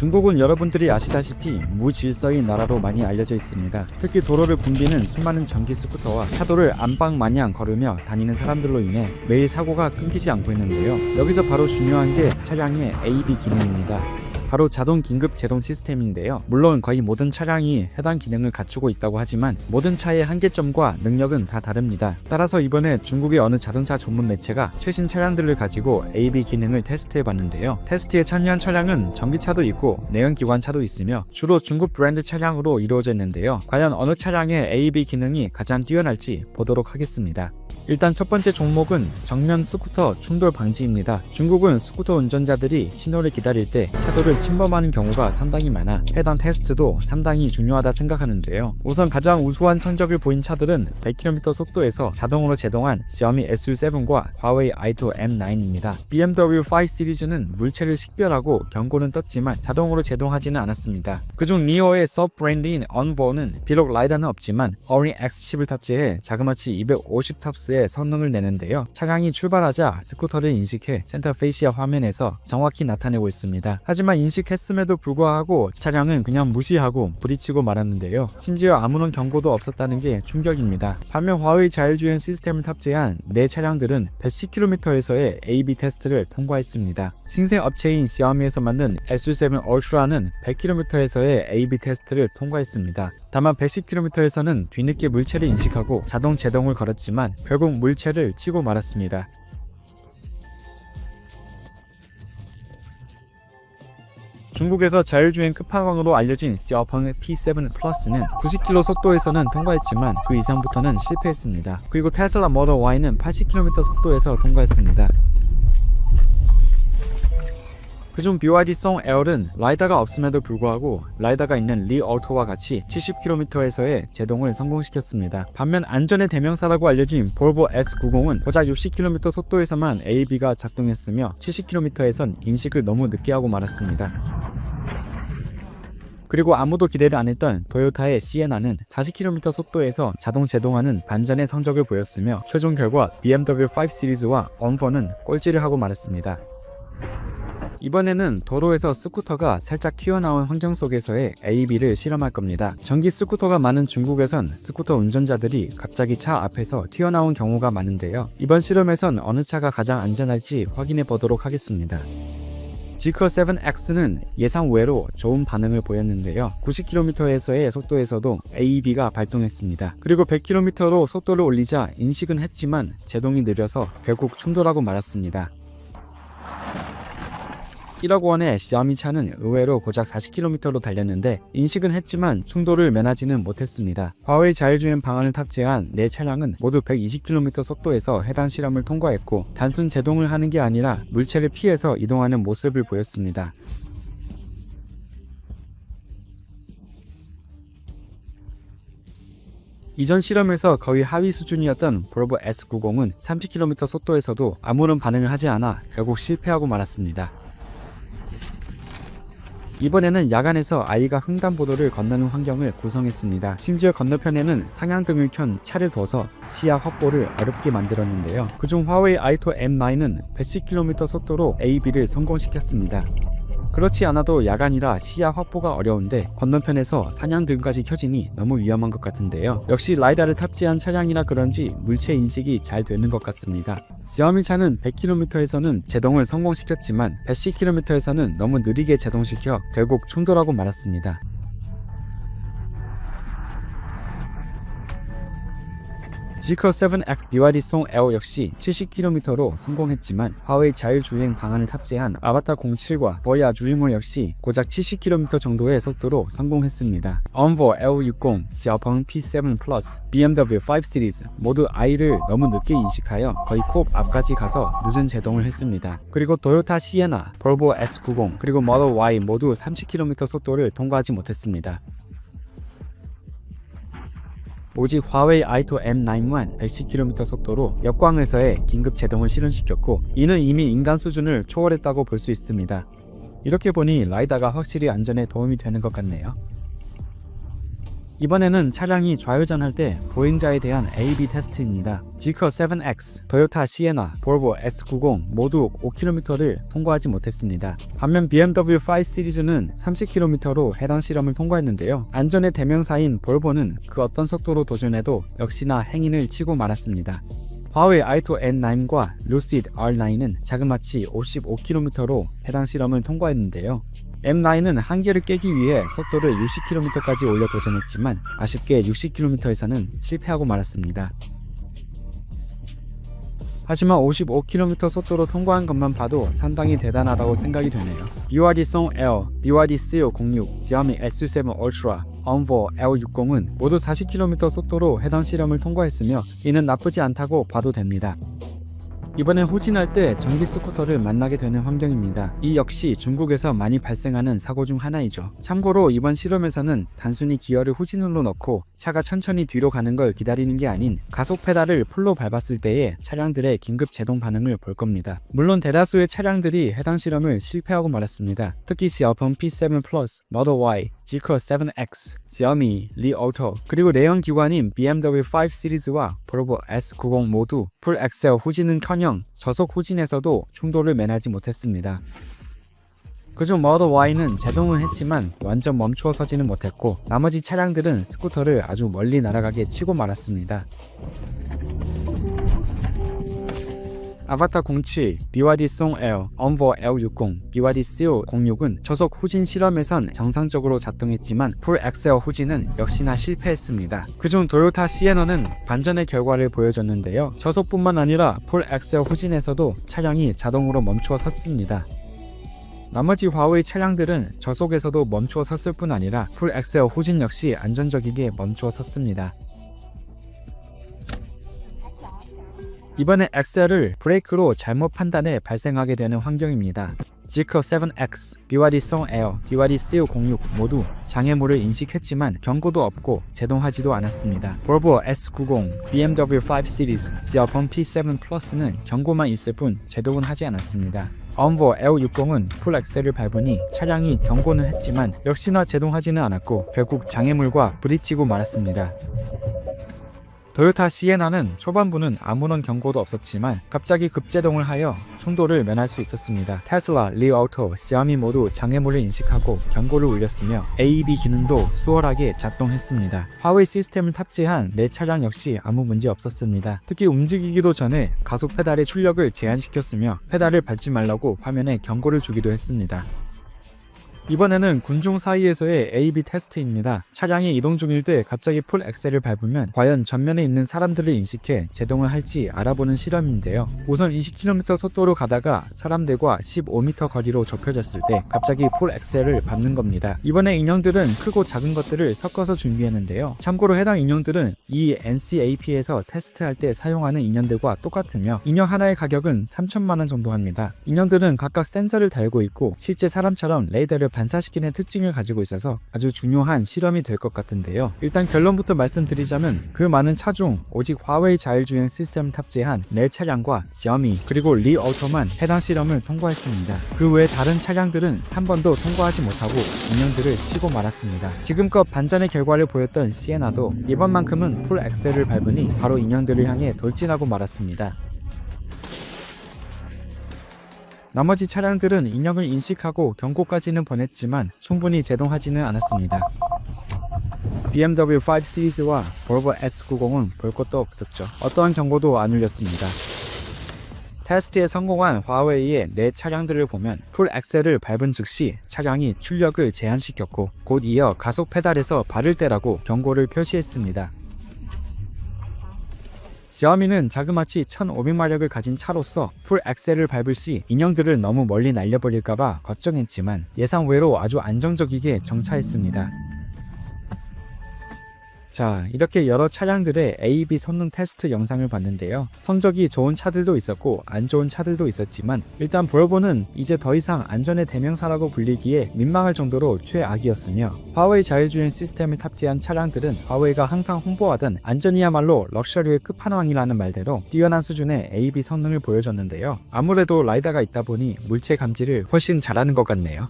중국은 여러분들이 아시다시피 무질서인 나라로 많이 알려져 있습니다. 특히 도로를 붐비는 수많은 전기 스쿠터와 차도를 안방 마냥 걸으며 다니는 사람들로 인해 매일 사고가 끊기지 않고 있는데요. 여기서 바로 중요한 게 차량의 AD 기능입니다. 바로 자동 긴급 제동 시스템인데요. 물론 거의 모든 차량이 해당 기능을 갖추고 있다고 하지만 모든 차의 한계점과 능력은 다 다릅니다. 따라서 이번에 중국의 어느 자동차 전문 매체가 최신 차량들을 가지고 AB 기능을 테스트해 봤는데요. 테스트에 참여한 차량은 전기차도 있고 내연기관차도 있으며 주로 중국 브랜드 차량으로 이루어져 있는데요. 과연 어느 차량의 AB 기능이 가장 뛰어날지 보도록 하겠습니다. 일단 첫 번째 종목은 정면 스쿠터 충돌 방지입니다. 중국은 스쿠터 운전자들이 신호를 기다릴 때 차도를 침범하는 경우가 상당히 많아 해당 테스트도 상당히 중요하다 생각하는데요. 우선 가장 우수한 성적을 보인 차들은 100km 속도에서 자동으로 제동한 xiaomi SU7과 화웨이 i2 M9입니다. BMW 5 시리즈는 물체를 식별하고 경고는 떴지만 자동으로 제동하지는 않았습니다. 그중 리어의 서브 브랜드인 언버는 비록 라이다는 없지만 어린 X칩을 탑재해 자그마치 250 탑스의 성능을 내는데요. 차량이 출발하자 스쿠터를 인식해 센터 페이시아 화면에서 정확히 나타내고 있습니다. 하지만 인식했음에도 불구하고 차량은 그냥 무시하고 부딪히고 말았는데요. 심지어 아무런 경고도 없었다는 게 충격입니다. 반면 화웨이 자율주행 시스템을 탑재한 네 차량들은 110km에서의 AB 테스트를 통과했습니다. 신생 업체인 xiaomi에서 만든 SU7 Ultra는 100km에서의 AB 테스트를 통과했습니다. 다만 110km에서는 뒤늦게 물체를 인식하고 자동 제동을 걸었지만 결국 물체를 치고 말았습니다. 중국에서 자율주행 끝판왕으로 알려진 xiaopeng P7 플러스는 90km 속도에서는 통과했지만 그 이상부터는 실패했습니다. 그리고 테슬라 모델 Y는 80km 속도에서 통과했습니다. 그중 BYD 송 L은 라이다가 없음에도 불구하고 라이다가 있는 리 얼토와 같이 70km에서의 제동을 성공시켰습니다. 반면 안전의 대명사라고 알려진 볼보 S90은 고작 60km 속도에서만 AB가 작동했으며 70km에선 인식을 너무 늦게 하고 말았습니다. 그리고 아무도 기대를 안 했던 토요타의 시에나는 40km 속도에서 자동 제동하는 반전의 성적을 보였으며 최종 결과 BMW 5 시리즈와 언퍼는 꼴찌를 하고 말았습니다. 이번에는 도로에서 스쿠터가 살짝 튀어나온 환경 속에서의 AB를 실험할 겁니다. 전기 스쿠터가 많은 중국에선 스쿠터 운전자들이 갑자기 차 앞에서 튀어나온 경우가 많은데요. 이번 실험에선 어느 차가 가장 안전할지 확인해 보도록 하겠습니다. 지커 7X는 예상 외로 좋은 반응을 보였는데요. 90km에서의 속도에서도 AEB가 발동했습니다. 그리고 100km로 속도를 올리자 인식은 했지만 제동이 느려서 결국 충돌하고 말았습니다. 1억 원의 xiaomi 차는 의외로 고작 40km로 달렸는데 인식은 했지만 충돌을 면하지는 못했습니다. 화웨이 자율주행 방안을 탑재한 네 차량은 모두 120km 속도에서 해당 실험을 통과했고 단순 제동을 하는 게 아니라 물체를 피해서 이동하는 모습을 보였습니다. 이전 실험에서 거의 하위 수준이었던 볼보 S90은 30km 속도에서도 아무런 반응을 하지 않아 결국 실패하고 말았습니다. 이번에는 야간에서 아이가 횡단보도를 건너는 환경을 구성했습니다. 심지어 건너편에는 상향등을 켠 차를 둬서 시야 확보를 어렵게 만들었는데요. 그중 화웨이 i2 M9은 110km 속도로 AB를 성공시켰습니다. 그렇지 않아도 야간이라 시야 확보가 어려운데 건너편에서 사냥등까지 켜지니 너무 위험한 것 같은데요. 역시 라이다를 탑재한 차량이라 그런지 물체 인식이 잘 되는 것 같습니다. xiaomi 차는 100km에서는 제동을 성공시켰지만 110km에서는 너무 느리게 제동시켜 결국 충돌하고 말았습니다. 지커 7X BYD 송 L 역시 70km로 성공했지만 화웨이 자율주행 방안을 탑재한 아바타 07과 버야 주리몰 역시 고작 70km 정도의 속도로 성공했습니다. 언버 L60, xiaopeng P7 플러스, BMW 5 시리즈 모두 아이를 너무 늦게 인식하여 거의 코업 앞까지 가서 늦은 제동을 했습니다. 그리고 토요타 시에나, 볼보 S90 그리고 모델 Y 모두 30km 속도를 통과하지 못했습니다. 오직 화웨이 i2 M9만 110km 속도로 역광에서의 긴급 제동을 실현시켰고 이는 이미 인간 수준을 초월했다고 볼 수 있습니다. 이렇게 보니 라이다가 확실히 안전에 도움이 되는 것 같네요. 이번에는 차량이 좌회전할 때 보행자에 대한 A/B 테스트입니다. 지커 7X, 토요타 시에나, 볼보 S90 모두 5km를 통과하지 못했습니다. 반면 BMW 5 시리즈는 30km로 해당 실험을 통과했는데요. 안전의 대명사인 볼보는 그 어떤 속도로 도전해도 역시나 행인을 치고 말았습니다. 화웨이 아이토 N9과 루시드 R9은 자그마치 55km로 해당 실험을 통과했는데요. M9은 한계를 깨기 위해 속도를 60km까지 올려 도전했지만 아쉽게 60km에서는 실패하고 말았습니다. 하지만 55km 속도로 통과한 것만 봐도 상당히 대단하다고 생각이 되네요. BYD Song L, BYD Seal 06, Xiaomi S7 Ultra, Envo L60은 모두 40km 속도로 해당 실험을 통과했으며 이는 나쁘지 않다고 봐도 됩니다. 이번엔 후진할 때 전기 스쿠터를 만나게 되는 환경입니다. 이 역시 중국에서 많이 발생하는 사고 중 하나이죠. 참고로 이번 실험에서는 단순히 기어를 후진으로 넣고 차가 천천히 뒤로 가는 걸 기다리는 게 아닌 가속 페달을 풀로 밟았을 때의 차량들의 긴급 제동 반응을 볼 겁니다. 물론 대다수의 차량들이 해당 실험을 실패하고 말았습니다. 특히 xiaopeng P7 Plus, Model Y, 지커 7X, Xiaomi, 그리고 내연 기관인 BMW 5 시리즈와 볼보 S90 모두 풀 엑셀 후진은커녕 저속 후진에서도 충돌을 면하지 못했습니다. 그중 머더 Y는 제동은 했지만 완전 멈추어 서지는 못했고 나머지 차량들은 스쿠터를 아주 멀리 날아가게 치고 말았습니다. 아바타 07, BYD 송 L, 언버 L60, BYD Seal 06은 저속 후진 실험에선 정상적으로 작동했지만 풀 엑셀 후진은 역시나 실패했습니다. 그중 도요타 시에너는 반전의 결과를 보여줬는데요. 저속뿐만 아니라 풀 엑셀 후진에서도 차량이 자동으로 멈추어 섰습니다. 나머지 화웨이 차량들은 저속에서도 멈추어 섰을 뿐 아니라 풀 엑셀 후진 역시 안전적이게 멈추어 섰습니다. 이번에 엑셀을 브레이크로 잘못 판단해 발생하게 되는 환경입니다. 지커 7X, BYD 송 L, BYD Seal 06 모두 장애물을 인식했지만 경고도 없고 제동하지도 않았습니다. 볼보 S90, BMW 5 시리즈, xiaopeng P7 플러스는 경고만 있을 뿐 제동은 하지 않았습니다. 언보 L60은 풀 엑셀을 밟으니 차량이 경고는 했지만 역시나 제동하지는 않았고 결국 장애물과 부딪히고 말았습니다. 도요타 시에나는 초반부는 아무런 경고도 없었지만 갑자기 급제동을 하여 충돌을 면할 수 있었습니다. 테슬라, 리오토, 시아미 모두 장애물을 인식하고 경고를 울렸으며 AEB 기능도 수월하게 작동했습니다. 화웨이 시스템을 탑재한 내 차량 역시 아무 문제 없었습니다. 특히 움직이기도 전에 가속 페달의 출력을 제한시켰으며 페달을 밟지 말라고 화면에 경고를 주기도 했습니다. 이번에는 군중 사이에서의 A/B 테스트입니다. 차량이 이동 중일 때 갑자기 풀 엑셀을 밟으면 과연 전면에 있는 사람들을 인식해 제동을 할지 알아보는 실험인데요. 우선 20km 속도로 가다가 사람들과 15m 거리로 좁혀졌을 때 갑자기 풀 엑셀을 밟는 겁니다. 이번에 인형들은 크고 작은 것들을 섞어서 준비했는데요. 참고로 해당 인형들은 이 NCAP에서 테스트할 때 사용하는 인형들과 똑같으며 인형 하나의 가격은 3천만 원 정도 합니다. 인형들은 각각 센서를 달고 있고 실제 사람처럼 레이더를 반사시키는 특징을 가지고 있어서 아주 중요한 실험이 될 것 같은데요. 일단 결론부터 말씀드리자면 그 많은 차 중 오직 화웨이 자율주행 시스템 탑재한 내 차량과 xiaomi 그리고 리 오토만 해당 실험을 통과했습니다. 그 외 다른 차량들은 한 번도 통과하지 못하고 인형들을 치고 말았습니다. 지금껏 반전의 결과를 보였던 시에나도 이번만큼은 풀 엑셀을 밟으니 바로 인형들을 향해 돌진하고 말았습니다. 나머지 차량들은 인형을 인식하고 경고까지는 보냈지만 충분히 제동하지는 않았습니다. BMW 5 시리즈와 볼보 S90은 볼 것도 없었죠. 어떠한 경고도 안 울렸습니다. 테스트에 성공한 화웨이의 내 차량들을 보면 풀 엑셀을 밟은 즉시 차량이 출력을 제한시켰고 곧 이어 가속 페달에서 발을 떼라고 경고를 표시했습니다. Xiaomi는 자그마치 1500마력을 가진 차로서 풀 엑셀을 밟을 시 인형들을 너무 멀리 날려버릴까봐 걱정했지만 예상 외로 아주 안정적이게 정차했습니다. 자, 이렇게 여러 차량들의 A/B 성능 테스트 영상을 봤는데요. 성적이 좋은 차들도 있었고 안 좋은 차들도 있었지만 일단 볼보는 이제 더 이상 안전의 대명사라고 불리기에 민망할 정도로 최악이었으며 화웨이 자율주행 시스템을 탑재한 차량들은 화웨이가 항상 홍보하던 안전이야말로 럭셔리의 끝판왕이라는 말대로 뛰어난 수준의 A/B 성능을 보여줬는데요. 아무래도 라이다가 있다 보니 물체 감지를 훨씬 잘하는 것 같네요.